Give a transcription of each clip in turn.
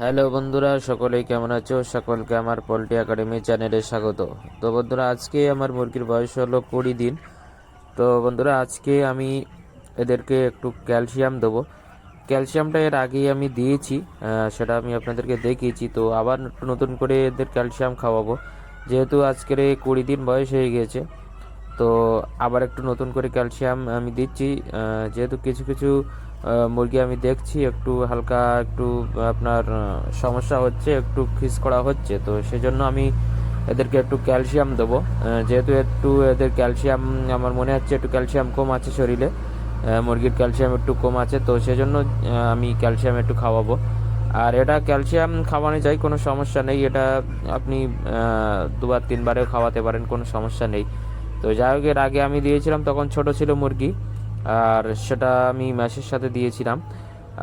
Hello বন্ধুরা, সকলেই কেমন আছো? সকলকে আমার পোলট্রি একাডেমি চ্যানেলে স্বাগত। তো বন্ধুরা, আজকে আমার মুরগির বয়স হলো কুড়ি দিন। তো বন্ধুরা, আজকে আমি এদেরকে একটু ক্যালসিয়াম দেবো। ক্যালসিয়ামটা এর আগেই আমি দিয়েছি সেটা আমি আপনাদেরকে দেখিয়েছি। তো আবার একটু নতুন করে এদের ক্যালসিয়াম খাওয়াবো। যেহেতু আজকের এই কুড়ি দিন বয়স হয়ে গিয়েছে তো আবার একটু নতুন করে ক্যালসিয়াম আমি দিচ্ছি। যেহেতু কিছু কিছু মুরগি আমি দেখছি, একটু হালকা একটু আপনার সমস্যা হচ্ছে, একটু খিস করা হচ্ছে। তো সেজন্য আমি এদেরকে একটু ক্যালসিয়াম দেবো। যেহেতু একটু এদের ক্যালসিয়াম, আমার মনে হচ্ছে একটু ক্যালসিয়াম কম আছে শরীরে। মুরগির ক্যালসিয়াম একটু কম আছে, তো সেজন্য আমি ক্যালসিয়াম একটু খাওয়াবো। আর এটা ক্যালসিয়াম খাওয়ানো যায়, কোনো সমস্যা নেই। এটা আপনি দুবার, তিনবারেও খাওয়াতে পারেন, কোনো সমস্যা নেই। তো যাই হোক, এর আগে আমি দিয়েছিলাম, তখন ছোট ছিল মুরগি। আর সেটা আমি ম্যাশের সাথে দিয়েছিলাম।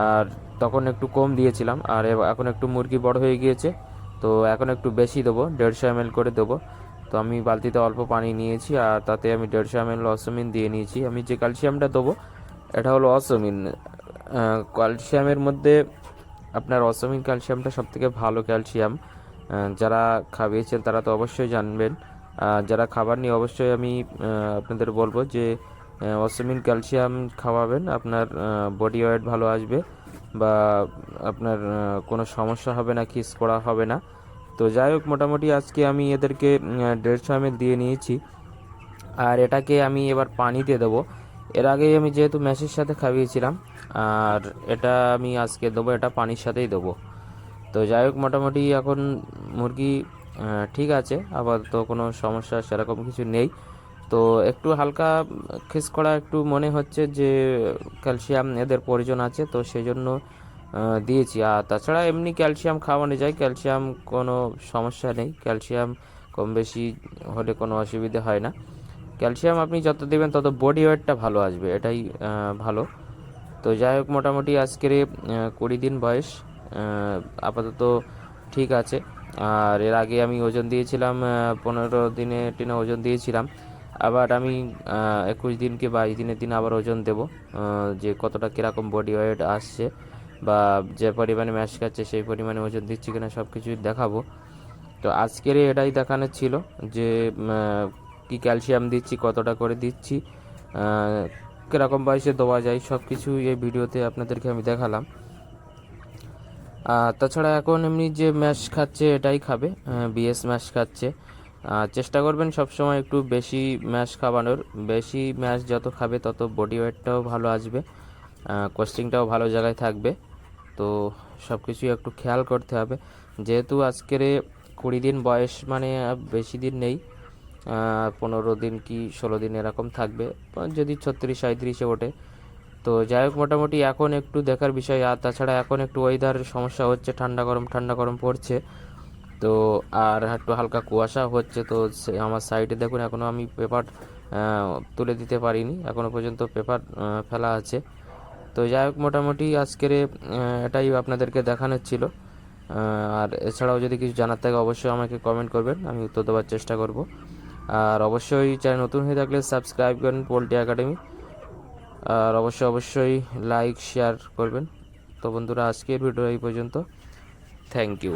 আর তখন একটু কম দিয়েছিলাম, আর এখন একটু মুরগি বড় হয়ে গিয়েছে, তো এখন একটু বেশি দেবো, দেড়শো এম করে দেবো। তো আমি বালতিতে অল্প পানি নিয়েছি, আর তাতে আমি দেড়শো এম এল অসমিন দিয়ে নিয়েছি। আমি যে ক্যালসিয়ামটা দেবো, এটা হলো অসমিন। ক্যালসিয়ামের মধ্যে আপনার অসমিন ক্যালসিয়ামটা সবথেকে ভালো ক্যালসিয়াম। যারা খাইয়েছেন তারা তো অবশ্যই জানবেন। যারা খাবার নিয়ে অবশ্যই আমি আপনাদের বলব যে অসমিন ক্যালসিয়াম খাওয়াবেন, আপনার বডি ওয়েট ভালো আসবে বা আপনার কোনো সমস্যা হবে না খিস করা হবে না। তো যাই হোক, মোটামুটি আজকে আমি এদেরকে দেড়শো এম দিয়ে নিয়েছি। আর এটাকে আমি এবার পানিতে দেবো। এর আগেই আমি যেহেতু ম্যাশের সাথে খাইয়েছিলাম, আর এটা আমি আজকে দেবো, এটা পানির সাথেই দেবো। তো যাই হোক, মোটামুটি এখন মুরগি ঠিক আছে, আপাতত কোনো সমস্যা সেরকম কিছু নেই। তো একটু হালকা খিস করা, একটু মনে হচ্ছে যে ক্যালসিয়াম এদের প্রয়োজন আছে, তো সেই জন্য দিয়েছি। আর তাছাড়া এমনি ক্যালসিয়াম খাওয়ানো যায়, ক্যালসিয়াম কোনো সমস্যা নেই, ক্যালসিয়াম কম বেশি হলে কোনো অসুবিধে হয় না। ক্যালসিয়াম আপনি যত দেবেন তত বডি ওয়েটটা ভালো আসবে, এটাই ভালো। তো যাই হোক, মোটামুটি আজকের কুড়ি দিন বয়স আপাতত ঠিক আছে। আর এর আগে আমি ওজন দিয়েছিলাম পনেরো দিনে টিনে ওজন দিয়েছিলাম। আবার আমি একুশ দিন কি বাইশ দিনের দিন আবার ওজন দেব যে কতটা কীরকম বডি ওয়েট আসছে বা যে পরিমাণে ম্যাশ খাচ্ছে সেই পরিমাণে ওজন দিচ্ছি কিনা সব কিছুই দেখাবো। তো আজকের এটাই দেখানোর ছিল যে কি ক্যালসিয়াম দিচ্ছি, কতটা করে দিচ্ছি কীরকম বয়সে দেওয়া যায়, সব কিছু এই ভিডিওতে আপনাদেরকে আমি দেখালাম। তাছাড়া এখন এমনি যে ম্যাশ খাচ্ছে এটাই খাবে বিএস ম্যাশ খাচ্ছে। চেষ্টা করবেন সবসময় একটু বেশি ম্যাশ খাওয়ানোর বেশি ম্যাশ যত খাবে তত বডি ওয়েটটাও ভালো আসবে কোস্টিংটাও ভালো জায়গায় থাকবে। তো সব কিছুই একটু খেয়াল করতে হবে। যেহেতু আজকের কুড়ি দিন বয়স মানে বেশি দিন নেই পনেরো দিন কি ষোলো দিন এরকম থাকবে, যদি ছত্রিশ সাঁত্রিশে ওঠে। তো যাই হোক, মোটামুটি এখন একটু দেখার বিষয়। আর তাছাড়া এখন একটু ওয়েদার সমস্যা হচ্ছে, ঠান্ডা গরম ঠান্ডা গরম পড়ছে। তো আর একটু হালকা কুয়াশা হচ্ছে, তো আমার সাইডে দেখুন এখনও আমি পেপার তুলে দিতে পারিনি। এখনও পর্যন্ত পেপার ফেলা আছে। তো যাই হোক, মোটামুটি আজকের এটাই আপনাদেরকে দেখানোর ছিল। আর এছাড়াও যদি কিছু জানার থাকে, অবশ্যই আমাকে কমেন্ট করবেন, আমি উত্তর দেওয়ার চেষ্টা করব। আর অবশ্যই চ্যানেল নতুন হয়ে থাকলে সাবস্ক্রাইব করেন পোল্ট্রি একাডেমি। আর অবশ্যই অবশ্যই লাইক শেয়ার করবেন। তো বন্ধুরা, আজকের ভিডিও এই পর্যন্ত। Thank you